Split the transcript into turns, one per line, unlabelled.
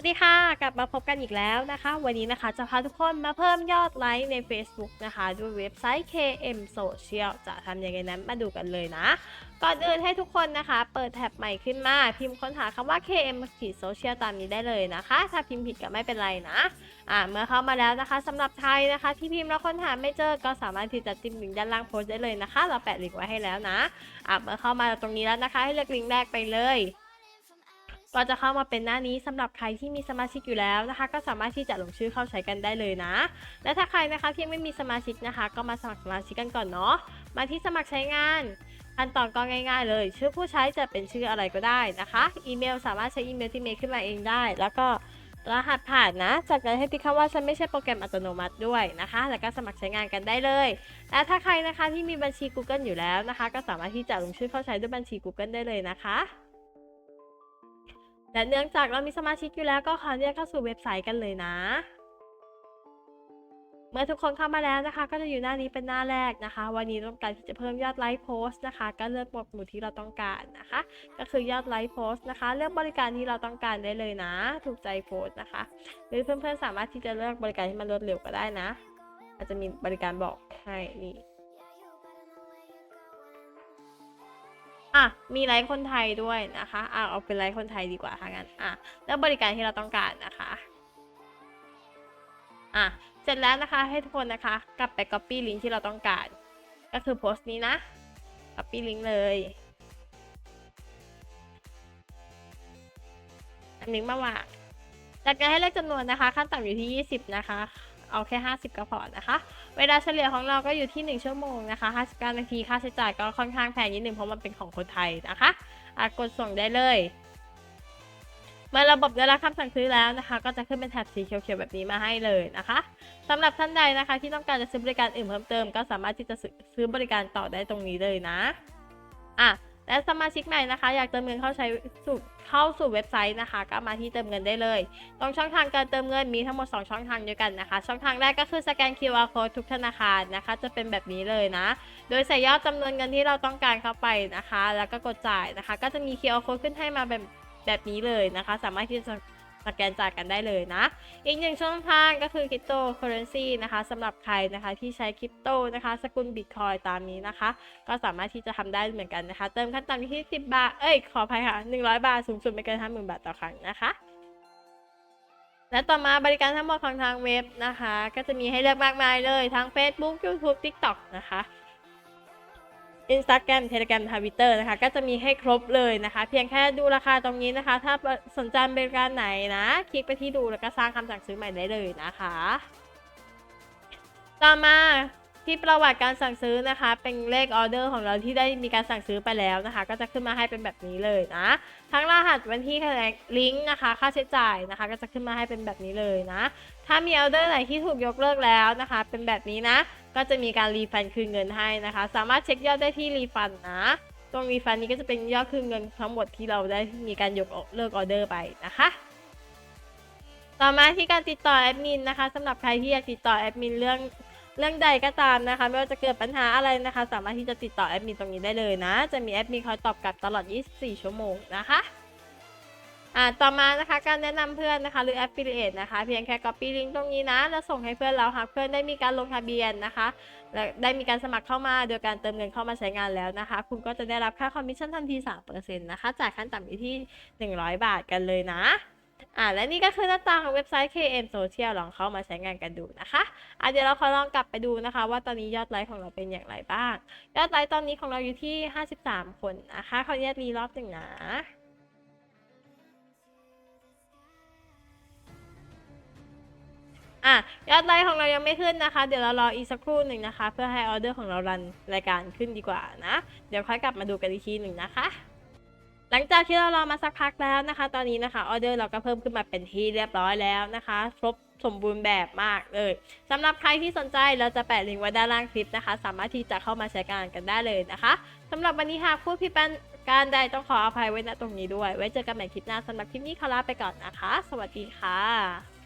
วัสดีค่ะ กลับมาพบกันอีกแล้วนะคะ วันนี้นะคะจะพาทุกคนมาเพิ่มยอดไลค์ใน Facebook นะคะ ด้วยเว็บไซต์ KM Social จะทำยังไงนั้นมาดูกันเลยนะ ก่อนอื่นให้ทุกคนนะคะ เปิดแท็บใหม่ขึ้นมา พิมพ์ค้นหาคำว่า KM Social ตามนี้ได้เลยนะคะ ถ้าพิมพ์ผิดก็ไม่เป็นไรนะอ่าเมื่อเข้ามาแล้วนะคะสำหรับใครนะคะ ที่พิมพ์แล้วค้นหาไม่เจอก็สามารถที่จะจิ้มลิงก์ด้านล่างโพสต์ได้เลยนะคะ เราแปะลิงก์ไว้ให้แล้วนะอ่าเมื่อเข้ามาตรงนี้แล้วนะคะ ให้เลือกลิงก์แรกไปเลย ก็จะเข้ามาเป็นหน้านี้สำหรับใครที่มีสมาชิกอยู่แล้วนะคะ ก็สามารถที่จะลงชื่อเข้าใช้กันได้เลยนะ และถ้าใครนะคะที่ไม่มีสมาชิกนะคะ ก็มาสมัครสมาชิกกันก่อนเนาะมาที่สมัครใช้งานขั้นตอนก็ง่าย ๆ เลย ชื่อผู้ใช้จะเป็นชื่ออะไรก็ได้นะคะ อีเมลสามารถใช้อีเมลที่เมย์ขึ้นมาเองได้ แล้วก็รหัสผ่านนะ จากนั้นให้ติ๊กคำว่าฉันไม่ใช่โปรแกรมอัตโนมัติด้วยนะคะ แล้วก็สมัครใช้งานกันได้เลย และถ้าใครนะคะที่มีบัญชี Google อยู่แล้วนะคะ ก็สามารถที่จะลงชื่อเข้าใช้ด้วยบัญชี Google ได้เลยนะคะ และเนื่องจากเรามีสมาชิกอยู่แล้วก็ขอเรียกเข้าสู่เว็บไซต์กันเลยนะ เมื่อทุกคนเข้ามาแล้วนะคะ ก็จะอยู่หน้านี้เป็นหน้าแรกนะคะ วันนี้ต้องการที่จะเพิ่มยอดไลค์โพสต์นะคะ ก็เลือกหมวดหมู่ที่เราต้องการนะคะ ก็คือยอดไลค์โพสต์นะคะ เลือกบริการที่เราต้องการได้เลยนะ ถูกใจโพสต์นะคะ หรือเพื่อนๆสามารถที่จะเลือกบริการที่มันรวดเร็วก็ได้นะ อาจจะมีบริการบอกให้นี่ อะมีไลฟ์คนไทยด้วยนะคะอะเอาเป็นไลฟ์คนไทยดีกว่าถ้างั้นอะแล้วบริการที่เราต้องการนะคะอะเสร็จแล้วนะคะให้ทุกคนนะคะ กลับไป copy link ที่เราต้องการ ก็คือโพสต์นี้นะ copy link เลยอันนี้มาวางจากนั้นให้เลขจำนวนนะคะ ขั้นต่ำอยู่ที่ 20 นะคะ เอาแค่ 50 ก็พอนะคะ เวลาเฉลี่ยของเราก็อยู่ที่ 1 ชั่วโมงนะคะ59นาทีค่าใช้จ่ายก็ค่อนข้างแพงนิดนึงเพราะมันเป็นของคนไทยนะคะอะกดส่งได้เลยเมื่อระบบได้รับคำสั่งซื้อแล้วนะคะ ก็จะขึ้นเป็นแถบสีเขียวๆแบบนี้มาให้เลยนะคะสำหรับท่านใดนะคะ ที่ต้องการจะซื้อบริการอื่นเพิ่มเติม ก็สามารถที่จะซื้อซื้อบริการต่อได้ตรงนี้เลยนะอะ และสมาชิกใหม่นะคะ อยากเติมเงินเข้าใช้สู่เข้าสู่เว็บไซต์นะคะ ก็มาที่เติมเงินได้เลย ตรงช่องทางการเติมเงินมีทั้งหมด 2 ช่องทางด้วยกันนะคะ ช่องทางแรกก็คือสแกน QR code ทุกธนาคารนะคะ จะเป็นแบบนี้เลยนะ โดยใส่ยอดจำนวนเงินที่เราต้องการเข้าไปนะคะ แล้วก็กดจ่ายนะคะ ก็จะมี QR code ขึ้นให้มาแบบแบบนี้เลยนะคะ สามารถที่จะ สแกนจ่ายกันได้เลยนะ อีกหนึ่งช่องทางก็คือ cryptocurrency นะคะสำหรับใครนะคะที่ใช้คริปโตนะคะสกุลบิตคอยตามนี้นะคะ ก็สามารถที่จะทำได้เหมือนกันนะคะ เติมขั้นต่ำที่ 10 บาท เอ้ย ขออภัยค่ะ 100 บาท สูงสุดไม่เกิน 50,000 บาทต่อครั้งนะคะและต่อมาบริการทั้งหมดของทางเว็บนะคะ ก็จะมีให้เลือกมากมายเลยทั้ง Facebook YouTube TikTok นะคะ Instagram Telegram Twitter นะคะ ก็จะมีให้ครบเลยนะคะ เพียงแค่ดูราคาตรงนี้นะคะ ถ้าสนใจบริการไหนนะ คลิกไปที่ดูแล้วก็สร้างคำสั่งซื้อใหม่ได้เลยนะคะ ต่อมาที่ประวัติการสั่งซื้อนะคะ เป็นเลขออเดอร์ของเราที่ได้มีการสั่งซื้อไปแล้วนะคะ ก็จะขึ้นมาให้เป็นแบบนี้เลยนะ ทั้งรหัสวันที่ลิงก์นะคะ ค่าใช้จ่ายนะคะ ก็จะขึ้นมาให้เป็นแบบนี้เลยนะ ถ้ามีออเดอร์ไหนที่ถูกยกเลิกแล้วนะคะ เป็นแบบนี้นะ ก็จะมีการรีฟันคืนเงินให้นะคะ สามารถเช็คยอดได้ที่รีฟันนะ ตรงรีฟันนี้ก็จะเป็นยอดคืนเงินทั้งหมดที่เราได้มีการยกเลิกออเดอร์ไปนะคะต่อมาที่การติดต่อแอดมินนะคะสำหรับใครที่อยากติดต่อแอดมินเรื่องเรื่องใดก็ตามนะคะ ไม่ว่าจะเกิดปัญหาอะไรนะคะ สามารถที่จะติดต่อแอดมินตรงนี้ได้เลยนะ จะมีแอดมินคอยตอบกลับตลอด 24 ชั่วโมงนะคะ อ่าต่อมานะคะการแนะนำเพื่อนนะคะ หรือ affiliate นะคะ เพียงแค่ copy link ตรงนี้นะ แล้วส่งให้เพื่อนเราหากเพื่อนได้มีการลงทะเบียนนะคะ และได้มีการสมัครเข้ามาโดยการเติมเงินเข้ามาใช้งานแล้วนะคะ คุณก็จะได้รับค่าคอมมิชชั่นทันที 3%นะคะจากขั้นต่ำอยู่ที่ 100 บาทกันเลยนะอ่าและนี่ก็คือหน้าตาของเว็บไซต์ KM Social ลองเข้ามาใช้งานกันดูนะคะอะเดี๋ยวเราขอลองกลับไปดูนะคะ ว่าตอนนี้ยอดไลค์ของเราเป็นอย่างไรบ้าง ยอดไลค์ตอนนี้ของเราอยู่ที่ 53 คนนะคะขออนุญาตรีรอบหนึ่งนะ อะยอดไลค์ของเรายังไม่ขึ้นนะคะ เดี๋ยวเรารออีกสักครู่หนึ่งนะคะ เพื่อให้ออเดอร์ของเรารันรายการขึ้นดีกว่านะ เดี๋ยวค่อยกลับมาดูกันอีกทีหนึ่งนะคะ หลังจากที่เรารอมาสักพักแล้วนะคะ ตอนนี้นะคะออเดอร์เราก็เพิ่มขึ้นมาเป็นที่เรียบร้อยแล้วนะคะครบสมบูรณ์แบบมากเลยสำหรับใครที่สนใจเราจะแปะลิงก์ไว้ด้านล่างคลิปนะคะ สามารถที่จะเข้ามาใช้งานกันได้เลยนะคะสำหรับวันนี้หากพูดผิดประการใดต้องขออภัยไว้ณตรงนี้ด้วย ไว้เจอกันใหม่คลิปหน้าสำหรับคลิปนี้ขอลาไปก่อนนะคะ สวัสดีค่ะ